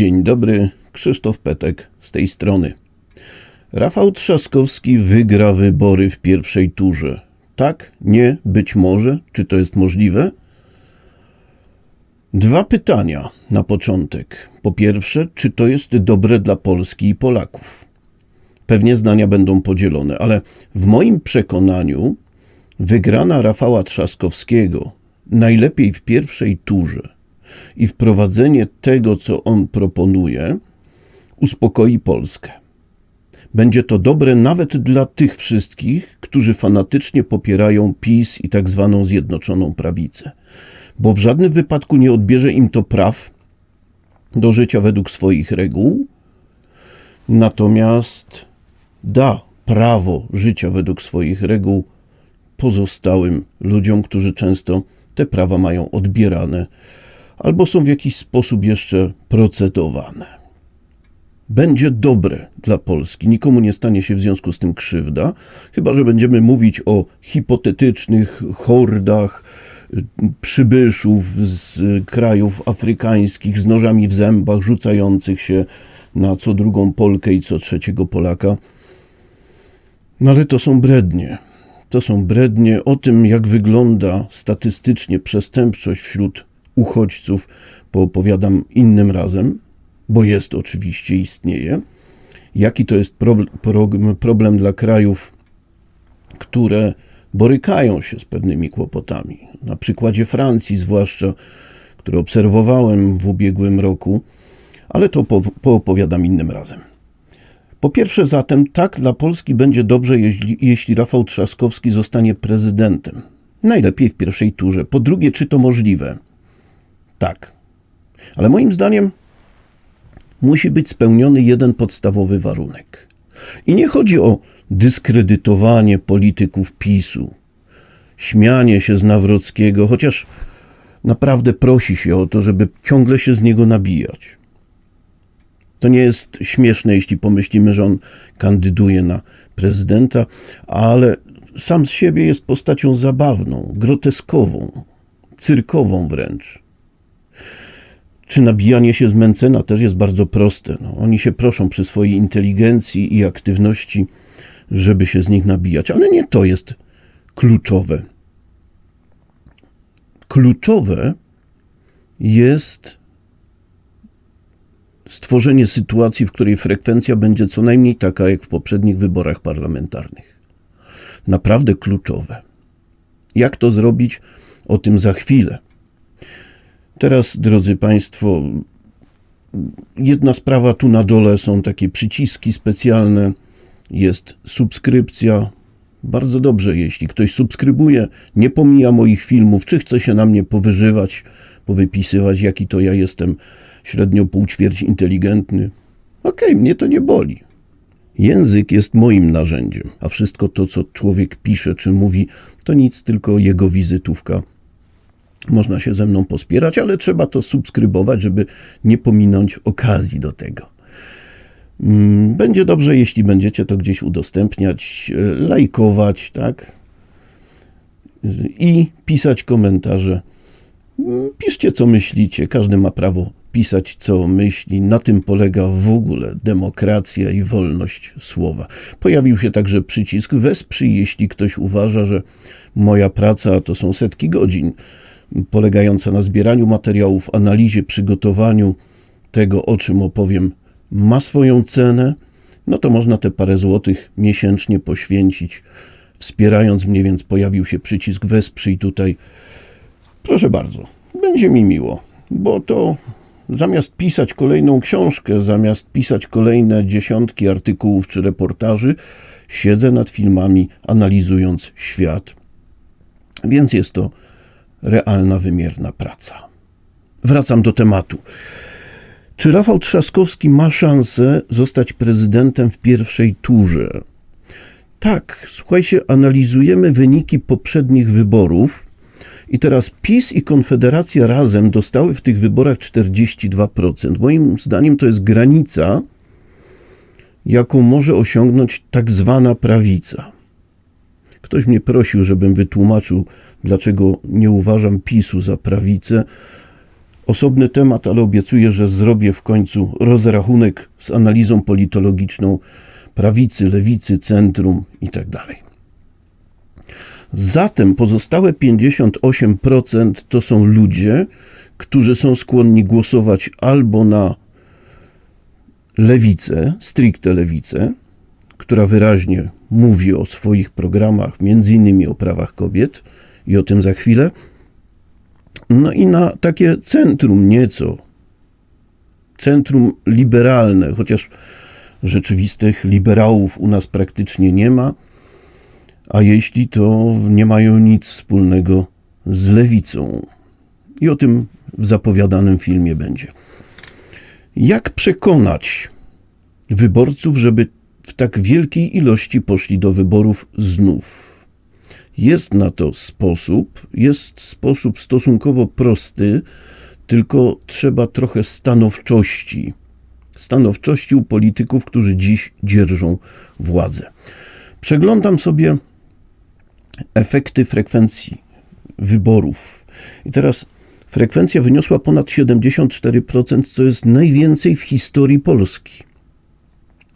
Dzień dobry, Krzysztof Petek z tej strony. Rafał Trzaskowski wygra wybory w pierwszej turze. Tak? Nie? Być może? Czy to jest możliwe? Dwa pytania na początek. Po pierwsze, czy to jest dobre dla Polski i Polaków? Pewnie zdania będą podzielone, ale w moim przekonaniu wygrana Rafała Trzaskowskiego najlepiej w pierwszej turze i wprowadzenie tego, co on proponuje, uspokoi Polskę. Będzie to dobre nawet dla tych wszystkich, którzy fanatycznie popierają PiS i tak zwaną Zjednoczoną Prawicę, bo w żadnym wypadku nie odbierze im to praw do życia według swoich reguł, natomiast da prawo życia według swoich reguł pozostałym ludziom, którzy często te prawa mają odbierane albo są w jakiś sposób jeszcze procedowane. Będzie dobre dla Polski. Nikomu nie stanie się w związku z tym krzywda, chyba że będziemy mówić o hipotetycznych hordach przybyszów z krajów afrykańskich z nożami w zębach, rzucających się na co drugą Polkę i co trzeciego Polaka. No ale to są brednie. To są brednie o tym, jak wygląda statystycznie przestępczość wśród uchodźców, poopowiadam innym razem, bo jest oczywiście, istnieje. Jaki to jest problem, dla krajów, które borykają się z pewnymi kłopotami. Na przykładzie Francji, zwłaszcza, które obserwowałem w ubiegłym roku, ale to poopowiadam innym razem. Po pierwsze, zatem, tak dla Polski będzie dobrze, jeśli, jeśli Rafał Trzaskowski zostanie prezydentem. Najlepiej w pierwszej turze. Po drugie, czy to możliwe? Tak. Ale moim zdaniem musi być spełniony jeden podstawowy warunek. I nie chodzi o dyskredytowanie polityków PiSu, śmianie się z Nawrockiego, chociaż naprawdę prosi się o to, żeby ciągle się z niego nabijać. To nie jest śmieszne, jeśli pomyślimy, że on kandyduje na prezydenta, ale sam z siebie jest postacią zabawną, groteskową, cyrkową wręcz. Czy nabijanie się z też jest bardzo proste. No, oni się proszą przy swojej inteligencji i aktywności, żeby się z nich nabijać, ale nie to jest kluczowe. Kluczowe jest stworzenie sytuacji, w której frekwencja będzie co najmniej taka jak w poprzednich wyborach parlamentarnych. Naprawdę kluczowe. Jak to zrobić? O tym za chwilę. Teraz, drodzy Państwo, jedna sprawa tu na dole są takie przyciski specjalne, jest subskrypcja. Bardzo dobrze, jeśli ktoś subskrybuje, nie pomija moich filmów, czy chce się na mnie powyżywać, powypisywać, jaki to ja jestem średnio półćwierć inteligentny. Okej, okay, mnie to nie boli. Język jest moim narzędziem, a wszystko to, co człowiek pisze czy mówi, to nic, tylko jego wizytówka można się ze mną pospierać, ale trzeba to subskrybować, żeby nie pominąć okazji do tego. Mm, będzie dobrze, jeśli będziecie to gdzieś udostępniać, e, lajkować, tak? I pisać komentarze. Mm, piszcie, co myślicie. Każdy ma prawo pisać, co myśli. Na tym polega w ogóle demokracja i wolność słowa. Pojawił się także przycisk wesprzyj, jeśli ktoś uważa, że moja praca to są setki godzin polegająca na zbieraniu materiałów, analizie, przygotowaniu tego, o czym opowiem, ma swoją cenę, no to można te parę złotych miesięcznie poświęcić, wspierając mnie, więc pojawił się przycisk wesprzyj tutaj. Proszę bardzo, będzie mi miło, bo to zamiast pisać kolejną książkę, zamiast pisać kolejne dziesiątki artykułów czy reportaży, siedzę nad filmami, analizując świat. Więc jest to realna, wymierna praca. Wracam do tematu. Czy Rafał Trzaskowski ma szansę zostać prezydentem w pierwszej turze? Tak, słuchajcie, analizujemy wyniki poprzednich wyborów i teraz PiS i Konfederacja razem dostały w tych wyborach 42%. Moim zdaniem to jest granica, jaką może osiągnąć tak zwana prawica. Ktoś mnie prosił, żebym wytłumaczył, dlaczego nie uważam PiSu za prawicę. osobny temat, ale obiecuję, że zrobię w końcu rozrachunek z analizą politologiczną prawicy, lewicy, centrum itd. Zatem pozostałe 58% to są ludzie, którzy są skłonni głosować albo na lewicę, stricte lewicę, która wyraźnie mówi o swoich programach, między innymi o prawach kobiet i o tym za chwilę, no i na takie centrum nieco, centrum liberalne, chociaż rzeczywistych liberałów u nas praktycznie nie ma, a jeśli to nie mają nic wspólnego z lewicą. I o tym w zapowiadanym filmie będzie. Jak przekonać wyborców, żeby w tak wielkiej ilości poszli do wyborów znów? Jest na to sposób, jest sposób stosunkowo prosty, tylko trzeba trochę stanowczości. Stanowczości u polityków, którzy dziś dzierżą władzę. Przeglądam sobie efekty frekwencji wyborów. I teraz frekwencja wyniosła ponad 74%, co jest najwięcej w historii Polski.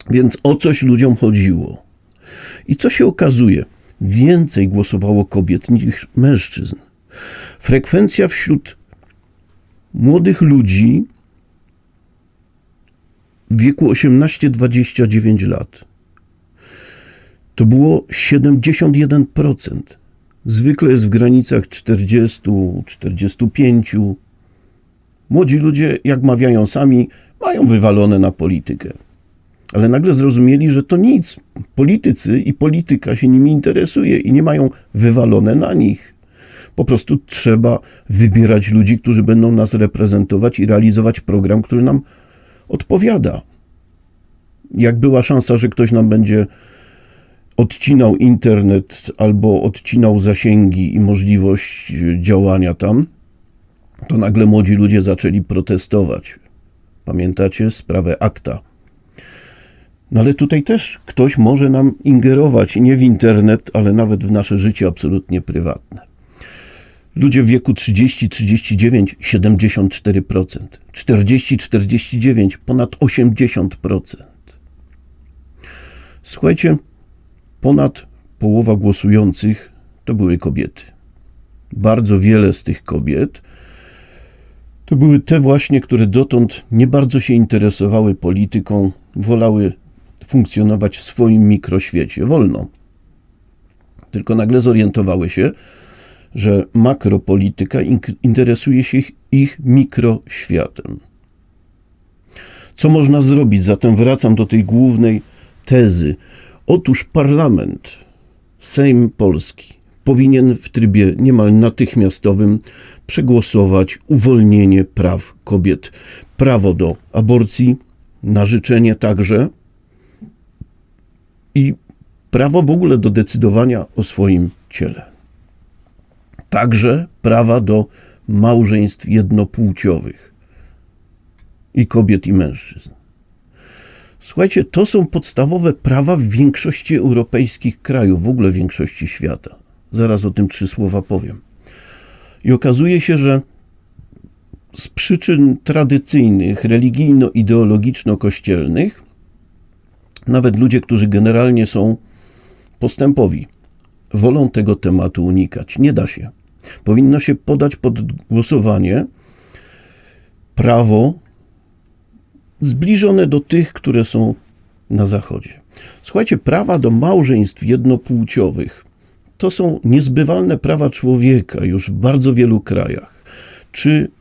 Więc o coś ludziom chodziło. I co się okazuje? Więcej głosowało kobiet niż mężczyzn. Frekwencja wśród młodych ludzi w wieku 18-29 lat to było 71%. Zwykle jest w granicach 40-45. Młodzi ludzie, jak mawiają sami, mają wywalone na politykę. Ale nagle zrozumieli, że to nic. Politycy i polityka się nimi interesuje i nie mają wywalone na nich. Po prostu trzeba wybierać ludzi, którzy będą nas reprezentować i realizować program, który nam odpowiada. Jak była szansa, że ktoś nam będzie odcinał internet albo odcinał zasięgi i możliwość działania tam, to nagle młodzi ludzie zaczęli protestować. Pamiętacie sprawę akta? No ale tutaj też ktoś może nam ingerować nie w internet, ale nawet w nasze życie absolutnie prywatne. Ludzie w wieku 30-39 74%, 40-49 ponad 80%. Słuchajcie, ponad połowa głosujących to były kobiety. Bardzo wiele z tych kobiet to były te właśnie, które dotąd nie bardzo się interesowały polityką, wolały funkcjonować w swoim mikroświecie. Wolno. Tylko nagle zorientowały się, że makropolityka interesuje się ich, ich mikroświatem. Co można zrobić? Zatem wracam do tej głównej tezy. Otóż parlament, Sejm Polski, powinien w trybie niemal natychmiastowym przegłosować uwolnienie praw kobiet. Prawo do aborcji, na życzenie także i prawo w ogóle do decydowania o swoim ciele. Także prawa do małżeństw jednopłciowych i kobiet i mężczyzn. Słuchajcie, to są podstawowe prawa w większości europejskich krajów, w ogóle większości świata. Zaraz o tym trzy słowa powiem. I okazuje się, że z przyczyn tradycyjnych, religijno-ideologiczno-kościelnych, nawet ludzie, którzy generalnie są postępowi, wolą tego tematu unikać. Nie da się. Powinno się podać pod głosowanie prawo zbliżone do tych, które są na Zachodzie. Słuchajcie, prawa do małżeństw jednopłciowych to są niezbywalne prawa człowieka już w bardzo wielu krajach. Czy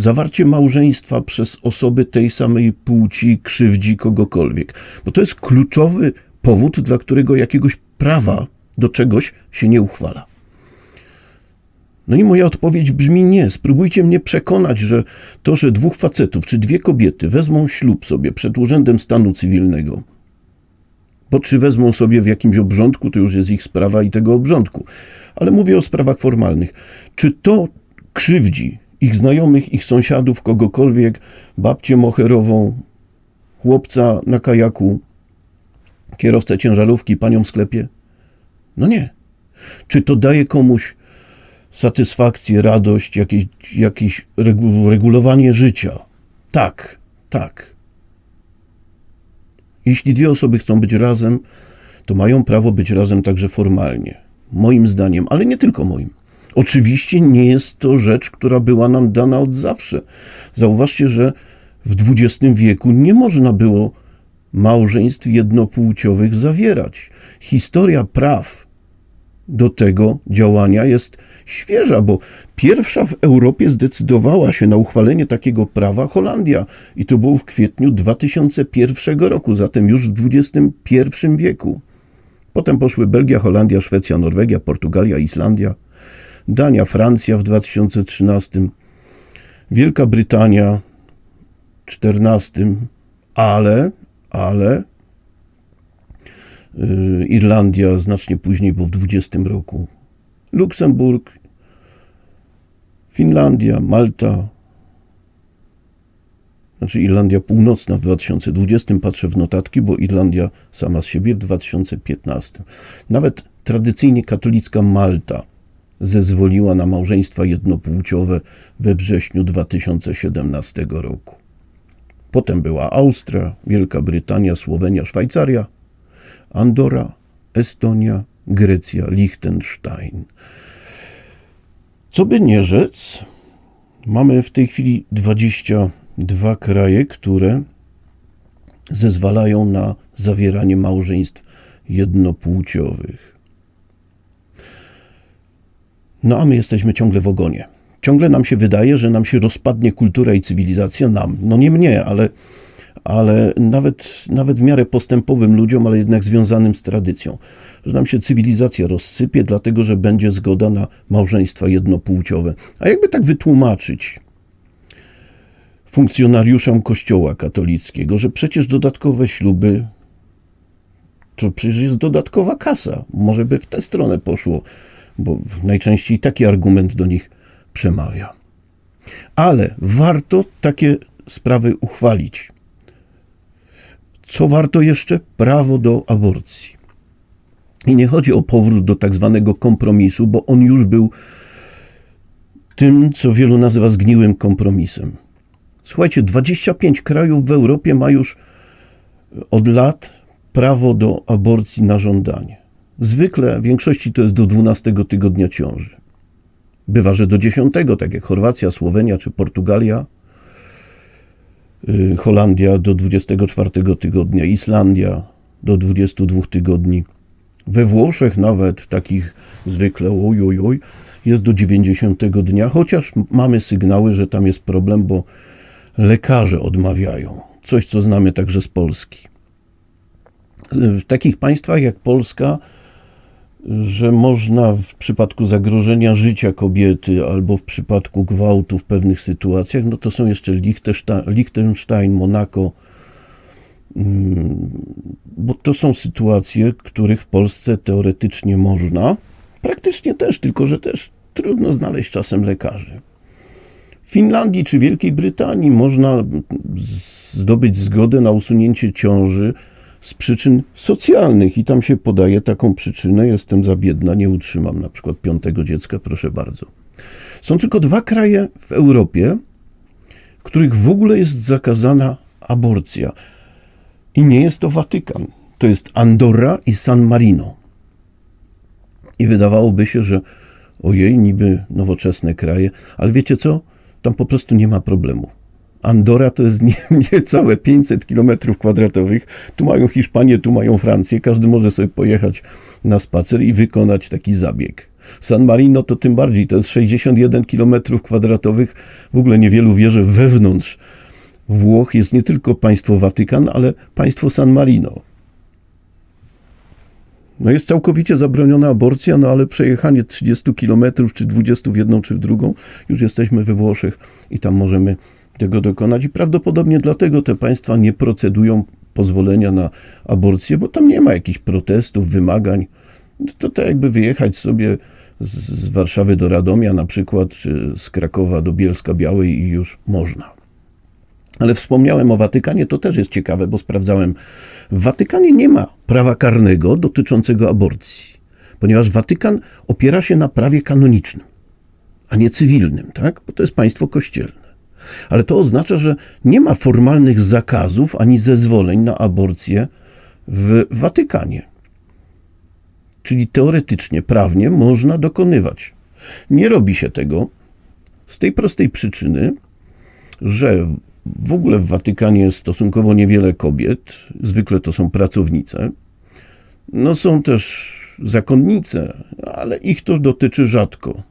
zawarcie małżeństwa przez osoby tej samej płci krzywdzi kogokolwiek? Bo to jest kluczowy powód, dla którego jakiegoś prawa do czegoś się nie uchwala. No i moja odpowiedź brzmi nie. Spróbujcie mnie przekonać, że to, że dwóch facetów czy dwie kobiety wezmą ślub sobie przed urzędem stanu cywilnego, bo czy wezmą sobie w jakimś obrządku, to już jest ich sprawa i tego obrządku. Ale mówię o sprawach formalnych. Czy to krzywdzi ich znajomych, ich sąsiadów, kogokolwiek, babcię moherową, chłopca na kajaku, kierowcę ciężarówki, panią w sklepie? No nie. Czy to daje komuś satysfakcję, radość, jakieś, jakieś regu, regulowanie życia. Tak, tak. Jeśli dwie osoby chcą być razem, to mają prawo być razem także formalnie. Moim zdaniem, ale nie tylko moim. Oczywiście nie jest to rzecz, która była nam dana od zawsze. Zauważcie, że w XX wieku nie można było małżeństw jednopłciowych zawierać. Historia praw do tego działania jest świeża, bo pierwsza w Europie zdecydowała się na uchwalenie takiego prawa Holandia i to było w kwietniu 2001 roku, zatem już w XXI wieku. Potem poszły Belgia, Holandia, Szwecja, Norwegia, Portugalia, Islandia, Dania, Francja w 2013, Wielka Brytania w 2014, ale, ale yy, Irlandia znacznie później, bo w 20 roku, Luksemburg, Finlandia, Malta, znaczy Irlandia Północna w 2020, patrzę w notatki, bo Irlandia sama z siebie w 2015. Nawet tradycyjnie katolicka Malta zezwoliła na małżeństwa jednopłciowe we wrześniu 2017 roku. Potem była Austria, Wielka Brytania, Słowenia, Szwajcaria, Andora, Estonia, Grecja, Liechtenstein. Co by nie rzec, mamy w tej chwili 22 kraje, które zezwalają na zawieranie małżeństw jednopłciowych. No a my jesteśmy ciągle w ogonie. Ciągle nam się wydaje, że nam się rozpadnie kultura i cywilizacja, nam. No nie mnie, ale, ale nawet, nawet w miarę postępowym ludziom, ale jednak związanym z tradycją. Że nam się cywilizacja rozsypie, dlatego że będzie zgoda na małżeństwa jednopłciowe. A jakby tak wytłumaczyć funkcjonariuszom Kościoła katolickiego, że przecież dodatkowe śluby to przecież jest dodatkowa kasa. Może by w tę stronę poszło bo najczęściej taki argument do nich przemawia. Ale warto takie sprawy uchwalić. Co warto jeszcze? Prawo do aborcji. I nie chodzi o powrót do tak zwanego kompromisu, bo on już był tym, co wielu nazywa zgniłym kompromisem. Słuchajcie, 25 krajów w Europie ma już od lat prawo do aborcji na żądanie. Zwykle w większości to jest do 12 tygodnia ciąży. Bywa, że do 10, tak jak Chorwacja, Słowenia czy Portugalia, yy, Holandia do 24 tygodnia, Islandia do 22 tygodni. We Włoszech nawet takich zwykle oj, oj, oj, jest do 90 dnia, chociaż mamy sygnały, że tam jest problem, bo lekarze odmawiają. Coś, co znamy także z Polski. W takich państwach jak Polska że można w przypadku zagrożenia życia kobiety albo w przypadku gwałtu w pewnych sytuacjach, no to są jeszcze Liechtenstein, Monako, mm, bo to są sytuacje, których w Polsce teoretycznie można, praktycznie też, tylko że też trudno znaleźć czasem lekarzy. W Finlandii czy Wielkiej Brytanii można zdobyć zgodę na usunięcie ciąży z przyczyn socjalnych i tam się podaje taką przyczynę, jestem za biedna, nie utrzymam na przykład piątego dziecka, proszę bardzo. Są tylko dwa kraje w Europie, w których w ogóle jest zakazana aborcja. I nie jest to Watykan. To jest Andorra i San Marino. I wydawałoby się, że ojej, niby nowoczesne kraje, ale wiecie co? Tam po prostu nie ma problemu. Andora to jest niecałe nie 500 km kwadratowych. Tu mają Hiszpanię, tu mają Francję. Każdy może sobie pojechać na spacer i wykonać taki zabieg. San Marino to tym bardziej, to jest 61 km kwadratowych. W ogóle niewielu wie, że wewnątrz Włoch jest nie tylko państwo Watykan, ale państwo San Marino. No jest całkowicie zabroniona aborcja, no ale przejechanie 30 km, czy 20 w jedną, czy w drugą, już jesteśmy we Włoszech i tam możemy tego dokonać i prawdopodobnie dlatego te państwa nie procedują pozwolenia na aborcję, bo tam nie ma jakichś protestów, wymagań. To tak jakby wyjechać sobie z Warszawy do Radomia na przykład, czy z Krakowa do Bielska Białej i już można. Ale wspomniałem o Watykanie, to też jest ciekawe, bo sprawdzałem. W Watykanie nie ma prawa karnego dotyczącego aborcji, ponieważ Watykan opiera się na prawie kanonicznym. a nie cywilnym, tak? Bo to jest państwo kościelne. Ale to oznacza, że nie ma formalnych zakazów ani zezwoleń na aborcję w Watykanie. Czyli teoretycznie, prawnie można dokonywać. Nie robi się tego z tej prostej przyczyny, że w ogóle w Watykanie jest stosunkowo niewiele kobiet, zwykle to są pracownice. No są też zakonnice, ale ich to dotyczy rzadko.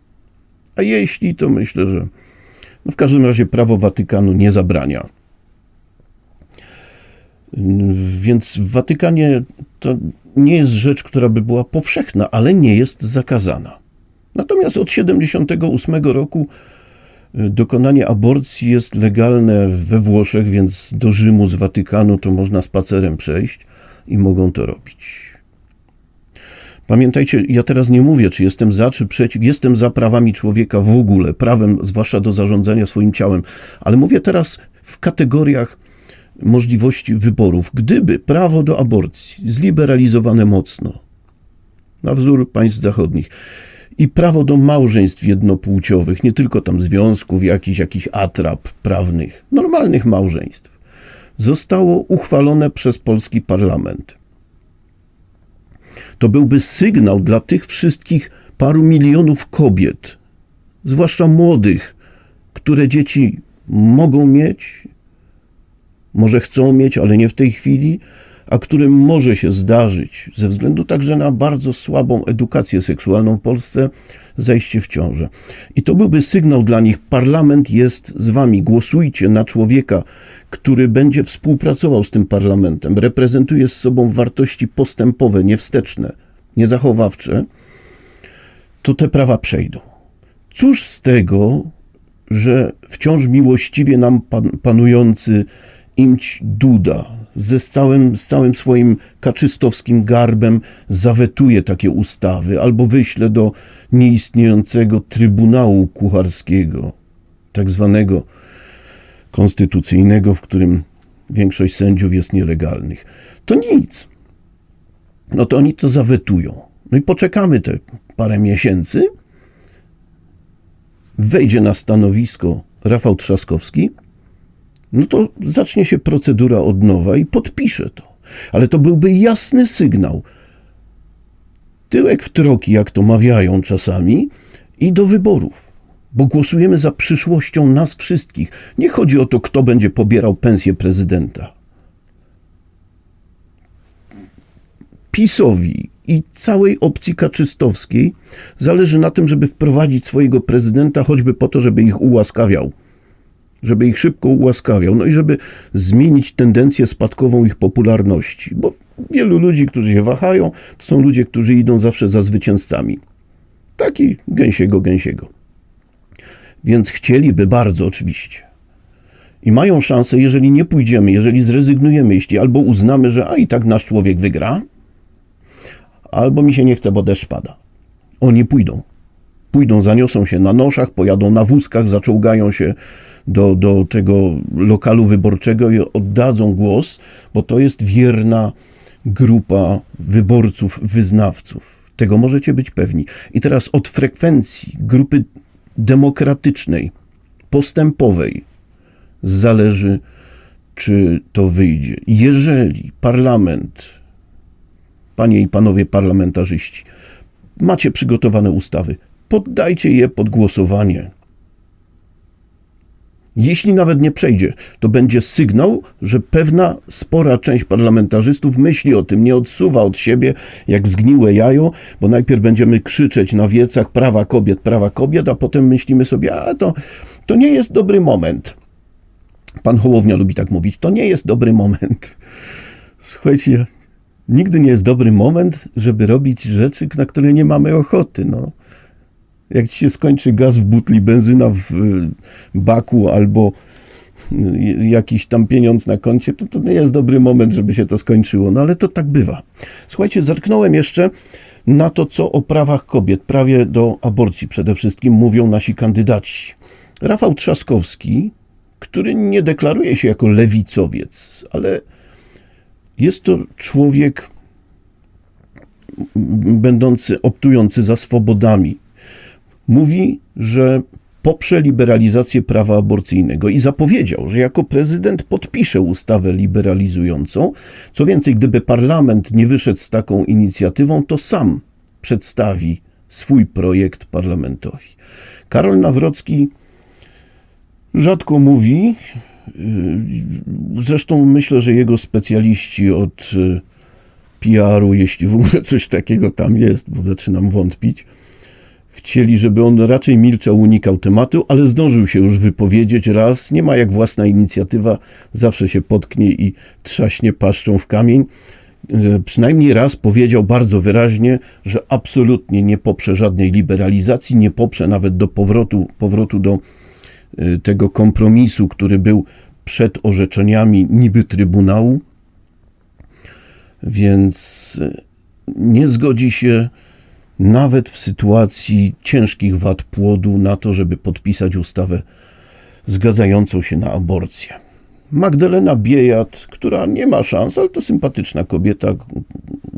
A jeśli, to myślę, że no w każdym razie prawo Watykanu nie zabrania. Więc w Watykanie to nie jest rzecz, która by była powszechna, ale nie jest zakazana. Natomiast od 78 roku y, dokonanie aborcji jest legalne we Włoszech, więc do Rzymu z Watykanu to można spacerem przejść i mogą to robić. Pamiętajcie, ja teraz nie mówię, czy jestem za, czy przeciw. Jestem za prawami człowieka w ogóle, prawem, zwłaszcza do zarządzania swoim ciałem, ale mówię teraz w kategoriach możliwości wyborów. Gdyby prawo do aborcji zliberalizowane mocno, na wzór państw zachodnich, i prawo do małżeństw jednopłciowych, nie tylko tam związków, jakichś, jakichś atrap prawnych, normalnych małżeństw, zostało uchwalone przez polski parlament. To byłby sygnał dla tych wszystkich paru milionów kobiet, zwłaszcza młodych, które dzieci mogą mieć, może chcą mieć, ale nie w tej chwili, a którym może się zdarzyć, ze względu także na bardzo słabą edukację seksualną w Polsce, zajście w ciążę. I to byłby sygnał dla nich: parlament jest z wami, głosujcie na człowieka, który będzie współpracował z tym parlamentem, reprezentuje z sobą wartości postępowe, niewsteczne, niezachowawcze, to te prawa przejdą. Cóż z tego, że wciąż miłościwie nam pan, panujący imć Duda ze z całym, z całym swoim kaczystowskim garbem zawetuje takie ustawy albo wyśle do nieistniejącego Trybunału Kucharskiego, tak zwanego konstytucyjnego, w którym większość sędziów jest nielegalnych. To nic. No to oni to zawetują. No i poczekamy te parę miesięcy. Wejdzie na stanowisko Rafał Trzaskowski, no to zacznie się procedura od nowa i podpisze to. Ale to byłby jasny sygnał. Tyłek w troki, jak to mawiają czasami, i do wyborów. Bo głosujemy za przyszłością nas wszystkich. Nie chodzi o to, kto będzie pobierał pensję prezydenta. PiSowi i całej opcji kaczystowskiej zależy na tym, żeby wprowadzić swojego prezydenta, choćby po to, żeby ich ułaskawiał żeby ich szybko ułaskawiał, no i żeby zmienić tendencję spadkową ich popularności, bo wielu ludzi, którzy się wahają, to są ludzie, którzy idą zawsze za zwycięzcami. Taki gęsiego, gęsiego. Więc chcieliby bardzo oczywiście. I mają szansę, jeżeli nie pójdziemy, jeżeli zrezygnujemy, jeśli albo uznamy, że a i tak nasz człowiek wygra, albo mi się nie chce, bo deszcz pada. Oni pójdą. Pójdą, zaniosą się na noszach, pojadą na wózkach, zaczołgają się do, do tego lokalu wyborczego i oddadzą głos, bo to jest wierna grupa wyborców, wyznawców. Tego możecie być pewni. I teraz od frekwencji grupy demokratycznej, postępowej zależy, czy to wyjdzie. Jeżeli parlament, panie i panowie parlamentarzyści, macie przygotowane ustawy, poddajcie je pod głosowanie. Jeśli nawet nie przejdzie, to będzie sygnał, że pewna spora część parlamentarzystów myśli o tym, nie odsuwa od siebie jak zgniłe jajo, bo najpierw będziemy krzyczeć na wiecach prawa kobiet, prawa kobiet, a potem myślimy sobie, a to, to nie jest dobry moment. Pan Hołownia lubi tak mówić, to nie jest dobry moment. Słuchajcie, nigdy nie jest dobry moment, żeby robić rzeczy, na które nie mamy ochoty. No jak ci się skończy gaz w butli, benzyna w y, baku albo y, jakiś tam pieniądz na koncie, to to nie jest dobry moment, żeby się to skończyło. No ale to tak bywa. Słuchajcie, zerknąłem jeszcze na to, co o prawach kobiet, prawie do aborcji przede wszystkim mówią nasi kandydaci. Rafał Trzaskowski, który nie deklaruje się jako lewicowiec, ale jest to człowiek będący, optujący za swobodami, mówi, że poprze liberalizację prawa aborcyjnego i zapowiedział, że jako prezydent podpisze ustawę liberalizującą. Co więcej, gdyby parlament nie wyszedł z taką inicjatywą, to sam przedstawi swój projekt parlamentowi. Karol Nawrocki rzadko mówi, zresztą myślę, że jego specjaliści od PR-u, jeśli w ogóle coś takiego tam jest, bo zaczynam wątpić, chcieli, żeby on raczej milczał, unikał tematu, ale zdążył się już wypowiedzieć raz. Nie ma jak własna inicjatywa, zawsze się potknie i trzaśnie paszczą w kamień. E, przynajmniej raz powiedział bardzo wyraźnie, że absolutnie nie poprze żadnej liberalizacji, nie poprze nawet do powrotu, powrotu do e, tego kompromisu, który był przed orzeczeniami niby Trybunału. Więc e, nie zgodzi się nawet w sytuacji ciężkich wad płodu na to, żeby podpisać ustawę zgadzającą się na aborcję. Magdalena Biejat, która nie ma szans, ale to sympatyczna kobieta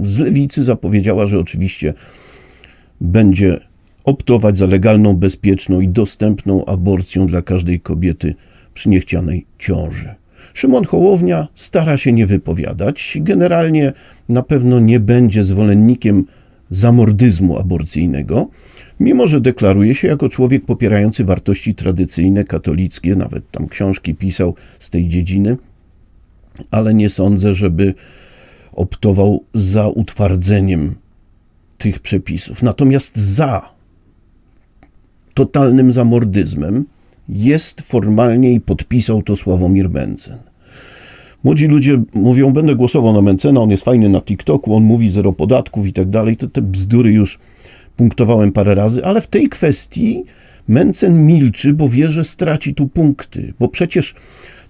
z lewicy, zapowiedziała, że oczywiście będzie optować za legalną, bezpieczną i dostępną aborcją dla każdej kobiety przy niechcianej ciąży. Szymon Hołownia stara się nie wypowiadać. Generalnie na pewno nie będzie zwolennikiem zamordyzmu aborcyjnego, mimo że deklaruje się jako człowiek popierający wartości tradycyjne, katolickie, nawet tam książki pisał z tej dziedziny, ale nie sądzę, żeby optował za utwardzeniem tych przepisów. Natomiast za totalnym zamordyzmem jest formalnie i podpisał to Sławomir Mencen. Młodzi ludzie mówią, będę głosował na Mencena, on jest fajny na TikToku, on mówi zero podatków i tak dalej. Te bzdury już punktowałem parę razy, ale w tej kwestii Mencen milczy, bo wie, że straci tu punkty, bo przecież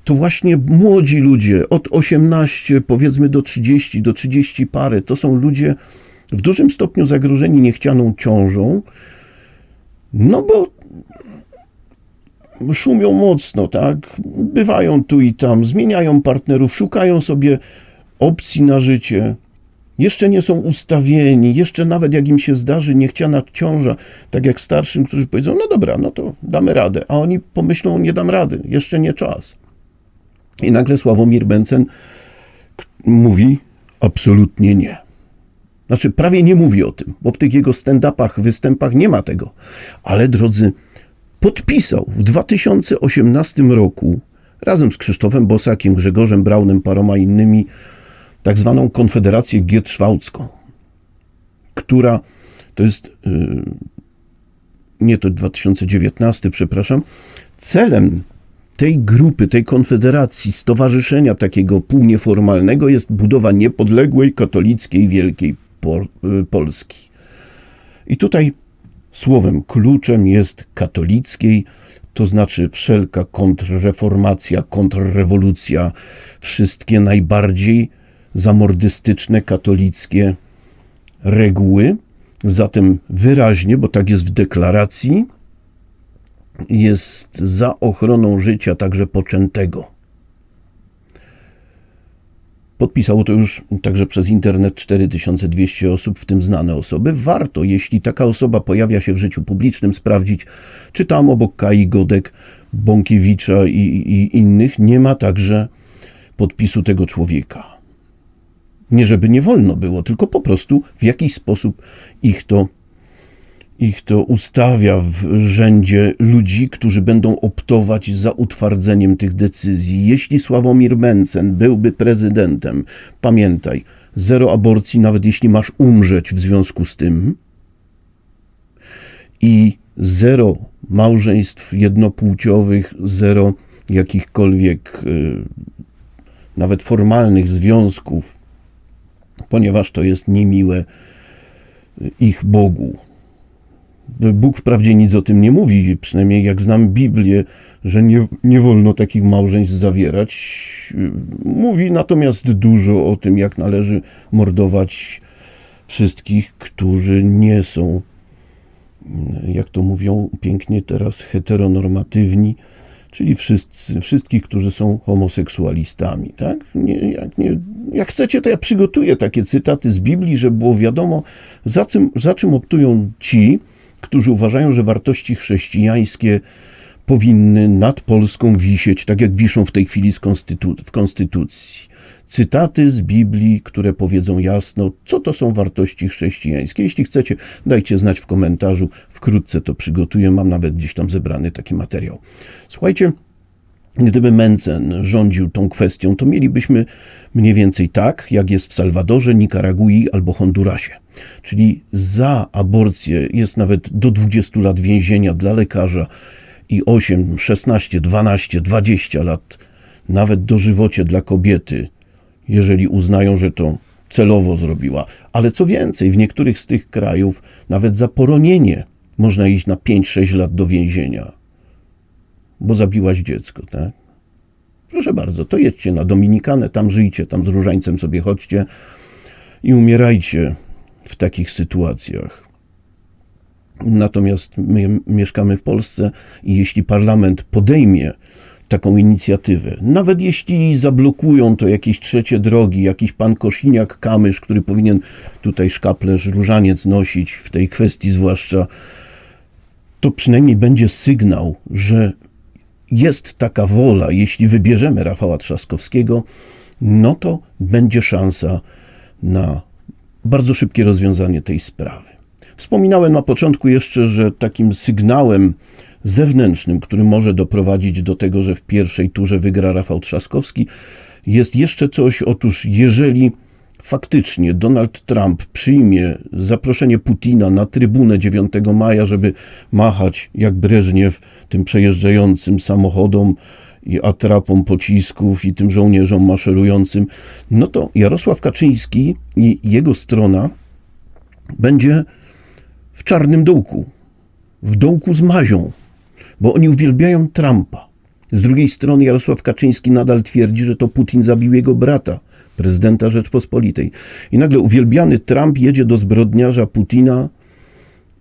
to właśnie młodzi ludzie od 18 powiedzmy do 30, do 30 pary, to są ludzie w dużym stopniu zagrożeni niechcianą ciążą, no bo szumią mocno, tak? Bywają tu i tam, zmieniają partnerów, szukają sobie opcji na życie. Jeszcze nie są ustawieni, jeszcze nawet jak im się zdarzy niechciana ciąża, tak jak starszym, którzy powiedzą, no dobra, no to damy radę, a oni pomyślą, nie dam rady, jeszcze nie czas. I nagle Sławomir Bęcen mówi, absolutnie nie. Znaczy, prawie nie mówi o tym, bo w tych jego stand-upach, występach nie ma tego. Ale drodzy, podpisał w 2018 roku razem z Krzysztofem Bosakiem, Grzegorzem Braunem, paroma innymi tak zwaną Konfederację Gietrzwałcką, która to jest yy, nie to 2019, przepraszam, celem tej grupy, tej konfederacji, stowarzyszenia takiego półnieformalnego jest budowa niepodległej, katolickiej, wielkiej y, Polski. I tutaj Słowem kluczem jest katolickiej, to znaczy wszelka kontrreformacja, kontrrewolucja, wszystkie najbardziej zamordystyczne katolickie reguły. Zatem wyraźnie, bo tak jest w deklaracji, jest za ochroną życia także poczętego. Podpisało to już także przez internet 4200 osób, w tym znane osoby. Warto, jeśli taka osoba pojawia się w życiu publicznym, sprawdzić, czy tam obok Kai Godek, Bąkiewicza i, i innych nie ma także podpisu tego człowieka. Nie żeby nie wolno było, tylko po prostu w jakiś sposób ich to ich to ustawia w rzędzie ludzi, którzy będą optować za utwardzeniem tych decyzji. Jeśli Sławomir Mencen byłby prezydentem, pamiętaj, zero aborcji, nawet jeśli masz umrzeć w związku z tym, i zero małżeństw jednopłciowych, zero jakichkolwiek y, nawet formalnych związków, ponieważ to jest niemiłe ich Bogu. Bóg wprawdzie nic o tym nie mówi, przynajmniej jak znam Biblię, że nie, nie wolno takich małżeństw zawierać. Mówi natomiast dużo o tym, jak należy mordować wszystkich, którzy nie są, jak to mówią pięknie teraz, heteronormatywni, czyli wszyscy, wszystkich, którzy są homoseksualistami. Tak? Nie, jak, nie, jak chcecie, to ja przygotuję takie cytaty z Biblii, żeby było wiadomo, za czym, za czym optują ci, którzy uważają, że wartości chrześcijańskie powinny nad Polską wisieć, tak jak wiszą w tej chwili konstytu- w Konstytucji. Cytaty z Biblii, które powiedzą jasno, co to są wartości chrześcijańskie. Jeśli chcecie, dajcie znać w komentarzu. Wkrótce to przygotuję. Mam nawet gdzieś tam zebrany taki materiał. Słuchajcie, Gdyby Mencen rządził tą kwestią, to mielibyśmy mniej więcej tak, jak jest w Salwadorze, Nikaragui albo Hondurasie. Czyli za aborcję jest nawet do 20 lat więzienia dla lekarza i 8, 16, 12, 20 lat, nawet dożywocie dla kobiety, jeżeli uznają, że to celowo zrobiła. Ale co więcej, w niektórych z tych krajów nawet za poronienie można iść na 5-6 lat do więzienia bo zabiłaś dziecko, tak? Proszę bardzo, to jedźcie na Dominikanę, tam żyjcie, tam z różańcem sobie chodźcie i umierajcie w takich sytuacjach. Natomiast my mieszkamy w Polsce i jeśli parlament podejmie taką inicjatywę, nawet jeśli zablokują to jakieś trzecie drogi, jakiś pan Kosiniak-Kamysz, który powinien tutaj szkaplerz, różaniec nosić w tej kwestii zwłaszcza, to przynajmniej będzie sygnał, że jest taka wola, jeśli wybierzemy Rafała Trzaskowskiego, no to będzie szansa na bardzo szybkie rozwiązanie tej sprawy. Wspominałem na początku jeszcze, że takim sygnałem zewnętrznym, który może doprowadzić do tego, że w pierwszej turze wygra Rafał Trzaskowski, jest jeszcze coś. Otóż, jeżeli faktycznie Donald Trump przyjmie zaproszenie Putina na trybunę 9 maja, żeby machać jak Breżniew tym przejeżdżającym samochodom i atrapom pocisków i tym żołnierzom maszerującym, no to Jarosław Kaczyński i jego strona będzie w czarnym dołku, w dołku z mazią, bo oni uwielbiają Trumpa. Z drugiej strony Jarosław Kaczyński nadal twierdzi, że to Putin zabił jego brata, prezydenta Rzeczpospolitej. I nagle uwielbiany Trump jedzie do zbrodniarza Putina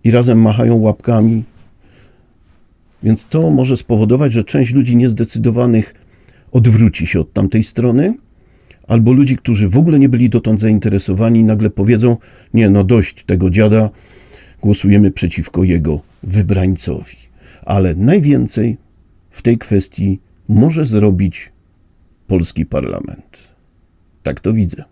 i razem machają łapkami. Więc to może spowodować, że część ludzi niezdecydowanych odwróci się od tamtej strony, albo ludzi, którzy w ogóle nie byli dotąd zainteresowani, nagle powiedzą: Nie, no dość tego dziada, głosujemy przeciwko jego wybrańcowi. Ale najwięcej w tej kwestii może zrobić polski parlament. Tak to widzę.